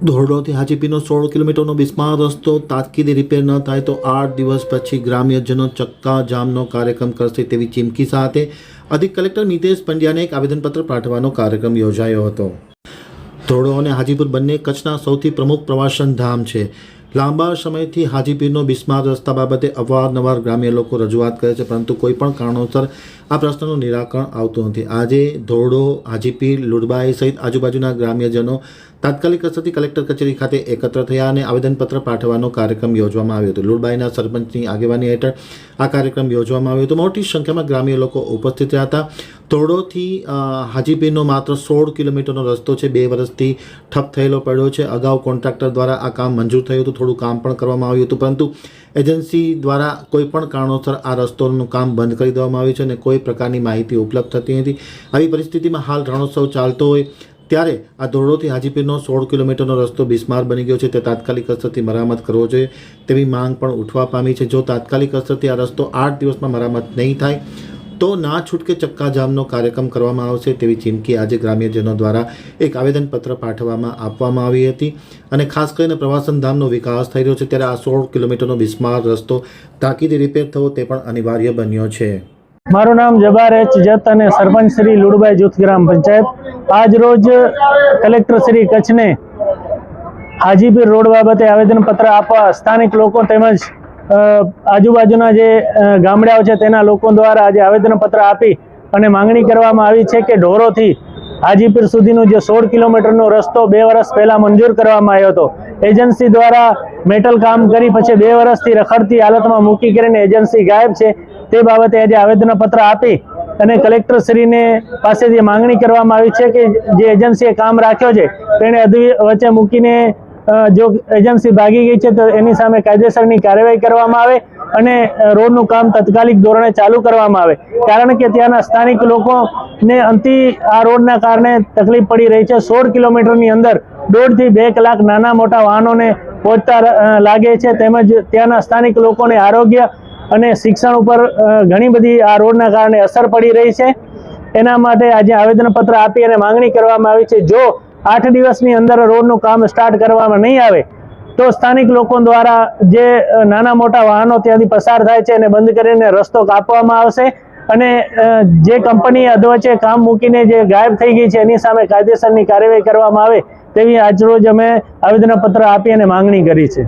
ધોરડોથી હાજીપીનો સોળ કિલોમીટરનો બિસ્માર રસ્તો તાત્કીદી રિપેર ન થાય તો આઠ દિવસ પછી ગ્રામ્યજનો ચક્કા જામનો કાર્યક્રમ કરશે તેવી ચીમકી સાથે અધિક કલેક્ટર મિતેશ પંડ્યાને એક આવેદનપત્ર પાઠવવાનો કાર્યક્રમ યોજાયો હતો. ધોરડો અને હાજીપુર બંને કચ્છના સૌથી પ્રમુખ પ્રવાસન ધામ છે. લાંબા સમયથી હાજીપીરનો બિસ્માર રસ્તા બાબતે અવારનવાર ગ્રામ્ય લોકો રજૂઆત કરે છે, પરંતુ કોઈ પણ કારણોસર આ પ્રશ્નનું નિરાકરણ આવતું નથી. આજે ધોરડો હાજીપીર લુડબાઈ સહિત આજુબાજુના ગ્રામ્યજનો તાત્કાલિક અસરથી કલેક્ટર કચેરી ખાતે એકત્ર થયા અને આવેદનપત્ર પાઠવવાનો કાર્યક્રમ યોજવામાં આવ્યો હતો. લુડબાઈના સરપંચની આગેવાની હેઠળ આ કાર્યક્રમ યોજવામાં આવ્યો હતો. મોટી સંખ્યામાં ગ્રામ્ય લોકો ઉપસ્થિત રહ્યા હતા. ધોરડોથી હાજીપીરનો માત્ર સોળ કિલોમીટરનો રસ્તો છે. બે વર્ષથી ઠપ થયેલો પડ્યો છે. અગાઉ કોન્ટ્રાક્ટર દ્વારા આ કામ મંજૂર થયું હતું. થોડું કામ પણ કરવામાં આવ્યું હતું. પરંતુ એજન્સી દ્વારા કોઈ પણ કારણોસર આ રસ્તોનું કામ બંધ કરી દેવામાં આવ્યું છે અને કોઈ પ્રકારની માહિતી ઉપલબ્ધ થતી નથી. આવી પરિસ્થિતિમાં હાલ રણોત્સવ ચાલતો હોય ત્યારે આ ધોરડોથી હાજીપીરનો સોળ કિલોમીટરનો રસ્તો બિસ્માર બની ગયો છે. તે તાત્કાલિક અસરથી મરામત કરવો જોઈએ તેવી માંગ પણ ઉઠવા પામી છે. જો તાત્કાલિક અસરથી આ રસ્તો આઠ દિવસમાં મરામત નહીં થાય તો ના છૂટકે ચક્કાજામનો કાર્યક્રમ કરવામાં આવશે તેવી ચીમકી આજે ગ્રામ્યજનો દ્વારા એક આવેદનપત્ર પાઠવવામાં આપવામાં આવી હતી. અને ખાસ કરીને પ્રવાસન ધામનો વિકાસ થઈ રહ્યો છે ત્યારે આ સોળ કિલોમીટરનો બિસ્માર રસ્તો તાકીદે રિપેર થવો તે પણ અનિવાર્ય બન્યો છે. મારું નામ જબાર એચ જત અને સરપંચ શ્રી લુડબાઈ જૂથ ગ્રામ પંચાયત. આજ રોજ કલેક્ટર શ્રી કચ્છને હાજીપીર રોડ બાબતે આવેદનપત્ર આપવા સ્થાનિક લોકો તેમજ આજુબાજુના જે ગામડાઓ છે તેના લોકો દ્વારા આજે આવેદનપત્ર આપી અને માંગણી કરવામાં આવી છે કે ઢોરોથી હાજીપીર સુધીનો જે સોળ કિલોમીટરનો રસ્તો બે વર્ષ પહેલાં મંજૂર કરવામાં આવ્યો હતો. એજન્સી દ્વારા મેટલ કામ કરી પછી બે વર્ષથી રખડતી હાલતમાં મૂકી કરીને એજન્સી ગાયબ છે તે બાબતે આજે આવેદનપત્ર આપી અને કલેક્ટરશ્રીને પાસેથી માંગણી કરવામાં આવી છે કે જે એજન્સીએ કામ રાખ્યો છે તેણે અધ્વી વચ્ચે મૂકીને જો એજન્સી ભાગી ગઈ છે તો એની સામે કાયદેસરની કાર્યવાહી કરવામાં આવે અને રોડનું કામ તાત્કાલિક ધોરણે ચાલુ કરવામાં આવે. કારણ કે ત્યાંના સ્થાનિક લોકોને અંતિ આ રોડના કારણે તકલીફ પડી રહી છે. સોળ કિલોમીટરની અંદર દોઢથી બે કલાક નાના મોટા વાહનોને પહોંચતા લાગે છે. તેમજ ત્યાંના સ્થાનિક લોકોને આરોગ્ય અને શિક્ષણ ઉપર ઘણી બધી આ રોડના કારણે અસર પડી રહી છે. એના માટે આજે આવેદનપત્ર આપી અને માંગણી કરવામાં આવી છે. જો આઠ દિવસની અંદર રોડનું કામ સ્ટાર્ટ કરવામાં નહીં આવે, તો સ્થાનિક લોકો દ્વારા જે નાના મોટા વાહનો ત્યાંથી પસાર થાય છે એને બંધ કરીને રસ્તો કાપવામાં આવશે અને જે કંપની અધવચ્ચે કામ મૂકીને જે ગાયબ થઈ ગઈ છે એની સામે કાયદેસરની કાર્યવાહી કરવામાં આવે, તેવી આજરોજ અમે આવેદનપત્ર આપી અને માંગણી કરી છે.